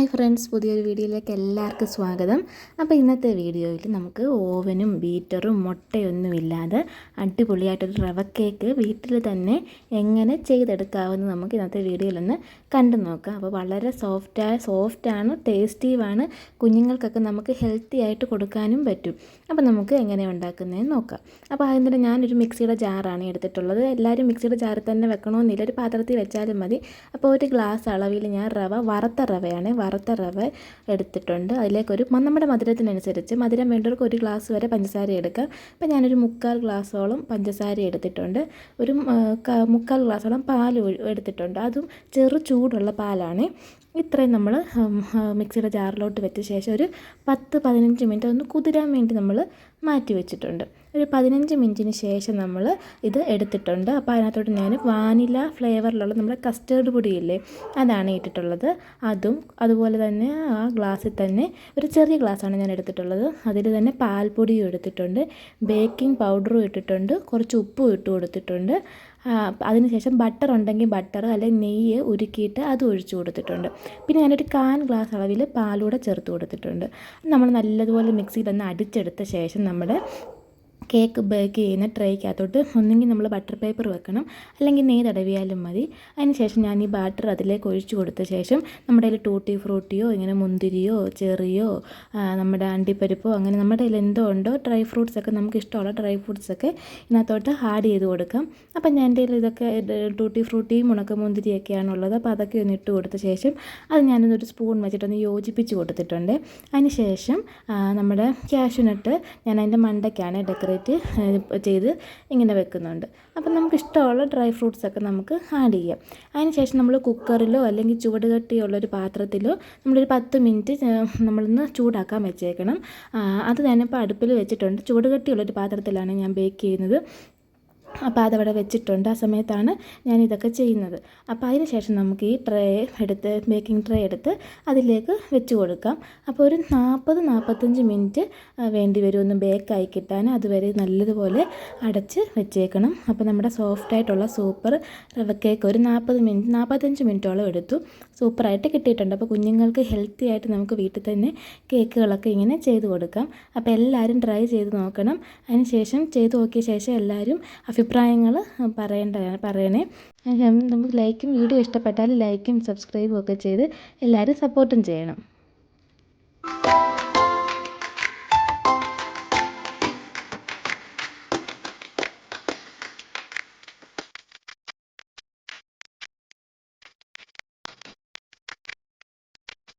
Hi friends പുതിയൊരു വീഡിയോയിലേക്ക് എല്ലാവർക്കും സ്വാഗതം. അപ്പോൾ ഇന്നത്തെ വീഡിയോയിൽ നമുക്ക് ഓവനും ബീറ്ററും മുട്ടയൊന്നുമില്ലാതെ അടിപൊളിയായിട്ടൊരു റവ കേക്ക് വീട്ടിൽ തന്നെ എങ്ങനെ ചെയ്തെടുക്കാമെന്ന് നമുക്ക് ഇന്നത്തെ വീഡിയോയിലൊന്ന് കണ്ടു നോക്കാം. അപ്പോൾ വളരെ സോഫ്റ്റായ സോഫ്റ്റാണ് ടേസ്റ്റീവാണ്. കുഞ്ഞുങ്ങൾക്കൊക്കെ നമുക്ക് ഹെൽത്തി ആയിട്ട് കൊടുക്കാനും പറ്റും. അപ്പോൾ നമുക്ക് എങ്ങനെ ഉണ്ടാക്കുന്നതെന്ന് നോക്കാം. അപ്പോൾ അതിന് ഞാനൊരു മിക്സിയുടെ ജാറാണ് എടുത്തിട്ടുള്ളത്. എല്ലാവരും മിക്സിയുടെ ജാറിൽ തന്നെ വെക്കണമെന്നില്ല ഒരു പാത്രത്തിൽ വെച്ചാലും മതി. അപ്പോൾ ഒരു ഗ്ലാസ് അളവിൽ ഞാൻ റവ വറുത്ത റവയാണ് വറുത്ത റവ എടുത്തിട്ടുണ്ട്. അതിലേക്കൊരു നമ്മുടെ മധുരത്തിനനുസരിച്ച് മധുരം വേണ്ടവർക്ക് ഒരു ഗ്ലാസ് വരെ പഞ്ചസാര എടുക്കാം. അപ്പം ഞാനൊരു മുക്കാൽ ഗ്ലാസോളം പഞ്ചസാര എടുത്തിട്ടുണ്ട്. ഒരു മുക്കാൽ ഗ്ലാസോളം പാൽ എടുത്തിട്ടുണ്ട്. അതും ചെറു ചൂടുള്ള പാലാണ്. ഇത്രയും നമ്മൾ മിക്സിയുടെ ജാറിലോട്ട് വെച്ച ശേഷം ഒരു പത്ത് പതിനഞ്ച് മിനിറ്റ് ഒന്ന് കുതിരാൻ വേണ്ടി നമ്മൾ മാറ്റി വെച്ചിട്ടുണ്ട്. ഒരു പതിനഞ്ച് മിനിറ്റിന് ശേഷം നമ്മൾ ഇത് എടുത്തിട്ടുണ്ട്. അപ്പോൾ അതിനകത്തോട്ട് ഞാൻ വാനില ഫ്ലേവറിലുള്ള നമ്മുടെ കസ്റ്റേർഡ് പൊടിയില്ലേ അതാണ് ഇട്ടിട്ടുള്ളത്. അതും അതുപോലെ തന്നെ ആ ഗ്ലാസ്സിൽ തന്നെ ഒരു ചെറിയ ഗ്ലാസ്സാണ് ഞാൻ എടുത്തിട്ടുള്ളത്. അതിൽ തന്നെ പാൽപ്പൊടിയും എടുത്തിട്ടുണ്ട്. ബേക്കിംഗ് പൗഡറും ഇട്ടിട്ടുണ്ട്. കുറച്ച് ഉപ്പും ഇട്ട് കൊടുത്തിട്ടുണ്ട്. അതിനുശേഷം ബട്ടർ ഉണ്ടെങ്കിൽ ബട്ടർ അല്ലെങ്കിൽ നെയ്യ് ഉരുക്കിയിട്ട് അത് ഒഴിച്ചു കൊടുത്തിട്ടുണ്ട്. പിന്നെ ഞാനൊരു കാൻ ഗ്ലാസ് അളവിൽ പാലൂടെ ചേർത്ത് കൊടുത്തിട്ടുണ്ട്. നമ്മൾ നല്ലതുപോലെ മിക്സിയിലൊന്ന് അടിച്ചെടുത്ത ശേഷം നമ്മുടെ കേക്ക് ബേക്ക് ചെയ്യുന്ന ട്രേക്കകത്തോട്ട് ഒന്നെങ്കിൽ നമ്മൾ ബട്ടർ പേപ്പർ വെക്കണം അല്ലെങ്കിൽ നെയ് തടവിയാലും മതി. അതിന് ശേഷം ഞാൻ ഈ ബാറ്റർ അതിലേക്ക് ഒഴിച്ചു കൊടുത്ത ശേഷം നമ്മുടെ കയ്യിൽ ടൂട്ടി ഫ്രൂട്ടിയോ ഇങ്ങനെ മുന്തിരിയോ ചെറിയോ നമ്മുടെ അണ്ടിപ്പരിപ്പോ അങ്ങനെ നമ്മുടെ കയ്യിൽ എന്തോ ഉണ്ടോ ഡ്രൈ ഫ്രൂട്ട്സ് ഒക്കെ നമുക്ക് ഇഷ്ടമുള്ള ഡ്രൈ ഫ്രൂട്ട്സ് ഒക്കെ ഇതിനകത്തോട്ട് ആഡ് ചെയ്ത് കൊടുക്കാം. അപ്പം ഞാൻ എന്റെ ഇതൊക്കെ ടൂട്ടി ഫ്രൂട്ടിയും മുന്തിരിയൊക്കെയാണ് ഉള്ളത്. അപ്പോൾ അതൊക്കെ ഒന്ന് ഇട്ട് കൊടുത്ത ശേഷം അത് ഞാനൊന്നൊരു സ്പൂൺ വെച്ചിട്ടൊന്ന് യോജിപ്പിച്ച് കൊടുത്തിട്ടുണ്ട്. അതിന് ശേഷം നമ്മുടെ ക്യാഷ്യൂനട്ട് ഞാൻ അതിന്റെ മണ്ടയ്ക്കാണ് ഡെക്കറേറ്റ് ഡെക്കറേറ്റ് ചെയ്ത് ഇങ്ങനെ വെക്കുന്നുണ്ട്. അപ്പം നമുക്ക് ഇഷ്ടമുള്ള ഡ്രൈ ഫ്രൂട്ട്സൊക്കെ നമുക്ക് ആഡ് ചെയ്യാം. അതിന് ശേഷം നമ്മൾ കുക്കറിലോ അല്ലെങ്കിൽ ചുവട് കട്ടിയുള്ളൊരു പാത്രത്തിലോ നമ്മളൊരു പത്ത് മിനിറ്റ് നമ്മളൊന്ന് ചൂടാക്കാൻ വെച്ചേക്കണം. അത് ഞാനിപ്പോൾ അടുപ്പിൽ വെച്ചിട്ടുണ്ട്. ചുവട് കട്ടിയുള്ളൊരു പാത്രത്തിലാണ് ഞാൻ ബേക്ക് ചെയ്യുന്നത്. അപ്പോൾ അതവിടെ വെച്ചിട്ടുണ്ട്. ആ സമയത്താണ് ഞാൻ ഇതൊക്കെ ചെയ്യുന്നത്. അപ്പോൾ അതിന് ശേഷം നമുക്ക് ഈ ട്രേ എടുത്ത് ബേക്കിംഗ് ട്രേ എടുത്ത് അതിലേക്ക് വെച്ച് കൊടുക്കാം. അപ്പോൾ ഒരു നാൽപ്പത് നാൽപ്പത്തഞ്ച് മിനിറ്റ് വേണ്ടി വരും. ഒന്ന് ബേക്കായി കിട്ടാൻ. അതുവരെ നല്ലതുപോലെ അടച്ച് വെച്ചേക്കണം. അപ്പോൾ നമ്മുടെ സോഫ്റ്റായിട്ടുള്ള സൂപ്പർ റവ കേക്ക് ഒരു നാൽപ്പത് മിനിറ്റ് നാൽപ്പത്തഞ്ച് മിനിറ്റോളം എടുത്തു. സൂപ്പറായിട്ട് കിട്ടിയിട്ടുണ്ട്. അപ്പോൾ കുഞ്ഞുങ്ങൾക്ക് ഹെൽത്തി ആയിട്ട് നമുക്ക് വീട്ടിൽ തന്നെ കേക്കുകളൊക്കെ ഇങ്ങനെ ചെയ്ത് കൊടുക്കാം. അപ്പോൾ എല്ലാവരും ട്രൈ ചെയ്ത് നോക്കണം. അതിന് ശേഷം ചെയ്ത് നോക്കിയ ശേഷം എല്ലാവരും അഭിപ്രായങ്ങൾ പറയേണ്ട പറയണേ. നമുക്ക് ലൈക്കും വീഡിയോ ഇഷ്ടപ്പെട്ടാൽ ലൈക്കും സബ്സ്ക്രൈബും ഒക്കെ ചെയ്ത് എല്ലാവരും സപ്പോർട്ടും ചെയ്യണം.